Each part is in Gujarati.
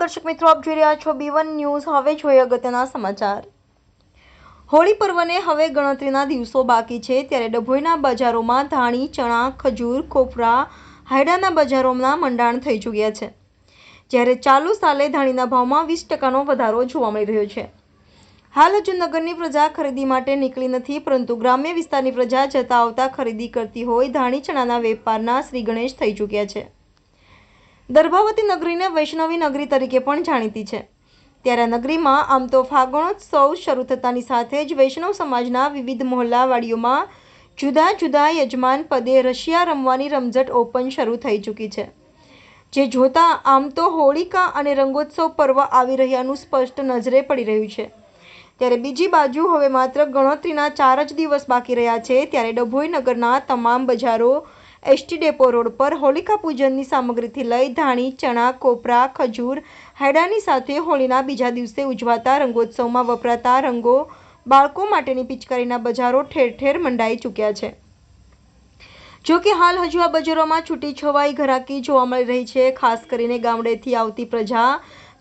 દર્શક મિત્રો, આપ જોઈ રહ્યા છો બી વન ન્યૂઝ હવે જોઈએ અગત્યના સમાચાર. હોળી પર્વને હવે ગણતરીના દિવસો બાકી છે. ત્યારે ડભોઈના બજારોમાં ધાણી, ચણા, ખજૂર, કોપરા, હાયડાના બજારોમાં મંડાણ થઈ ચૂક્યા છે. જ્યારે ચાલુ સાલે ધાણીના ભાવમાં વીસ ટકાનો વધારો જોવા મળી રહ્યો છે. હાલ હજુ નગરની પ્રજા ખરીદી માટે નીકળી નથી, પરંતુ ગ્રામ્ય વિસ્તારની પ્રજા જતા આવતા ખરીદી કરતી હોય ધાણી, ચણાના વેપારના શ્રી ગણેશ થઈ ચૂક્યા છે. દર્ભાવતી નગરીને વૈષ્ણવી નગરી તરીકે પણ જાણીતી છે. ત્યારે નગરીમાં આમ તો ફાગણોત્સવ શરૂ થતાની સાથે જ વૈષ્ણવ સમાજના વિવિધ મહોલ્લાવાડીઓમાં જુદા જુદા યજમાન પદે રશિયા રમવાની રમઝટ ઓપન શરૂ થઈ ચૂકી છે. જે જોતા આમ તો હોળિકા અને રંગોત્સવ પર્વ આવી રહ્યાનું સ્પષ્ટ નજરે પડી રહ્યું છે. ત્યારે બીજી બાજુ હવે માત્ર ગણતરીના ચાર જ દિવસ બાકી રહ્યા છે, ત્યારે ડભોઈ નગરના તમામ બજારો એસટી ડેપો રોડ પર હોલિકા પૂજનની સામગ્રીથી લઈ ધાણી, ચણા, કોપરા, ખજૂર, હાયડાની સાથે હોળીના બીજા દિવસે ઉજવાતા રંગોત્સવમાં વપરાતા રંગો બાળકો માટેની પિચકારીના બજારો ઠેર ઠેર મંડાઈ ચૂક્યા છે. જો કે હાલ હજુ આ બજારોમાં છૂટી છવાઈ ઘરાકી જોવા મળી રહી છે. ખાસ કરીને ગામડેથી આવતી પ્રજા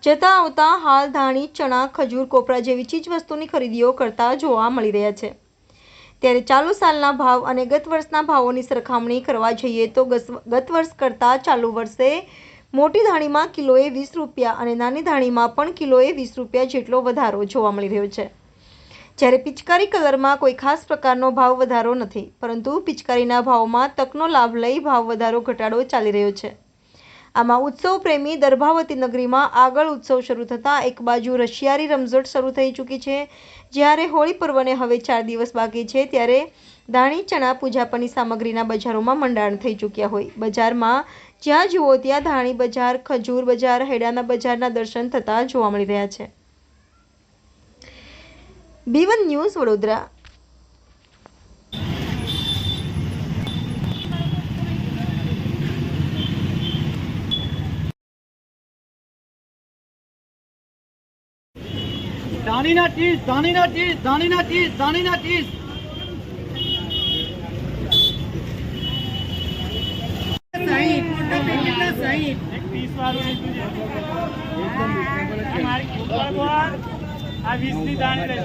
જતા આવતા હાલ ધાણી, ચણા, ખજૂર, કોપરા જેવી ચીજ વસ્તુની ખરીદીઓ કરતા જોવા મળી રહ્યા છે. ત્યારે ચાલુ સાલના ભાવ અને ગત વર્ષના ભાવોની સરખામણી કરવા જઈએ તો ગત વર્ષ કરતાં ચાલુ વર્ષે મોટી ધાણીમાં કિલોએ વીસ રૂપિયા અને નાની ધાણીમાં પણ કિલોએ વીસ રૂપિયા જેટલો વધારો જોવા મળી રહ્યો છે. જ્યારે પિચકારી કલરમાં કોઈ ખાસ પ્રકારનો ભાવ વધારો નથી, પરંતુ પિચકારીના ભાવમાં તકનો લાભ લઈ ભાવ વધારો ઘટાડો ચાલી રહ્યો છે. આમાં ઉત્સવ પ્રેમી દર્ભાવતી નગરીમાં આગળ ઉત્સવ શરૂ થતાં એક બાજુ રશિયારી રમઝટ શરૂ થઈ ચૂકી છે. જ્યારે હોળી પર્વને હવે ચાર દિવસ બાકી છે, ત્યારે દાણી ચણા પૂજાપની સામગ્રીના બજારોમાં મંડાણ થઈ ચૂક્યા હોય. બજારમાં જ્યાં જુઓ ત્યાં ધાણી બજાર, ખજૂર બજાર, હેડાના બજારના દર્શન થતા જોવા મળી રહ્યા છે. બીવન ન્યૂઝ વડોદરા. ધાણીના ચીઝ ધાણીના ચીઝ ધાણીના ચીઝ ધાણીના ચીઝ આ વીસની દાણી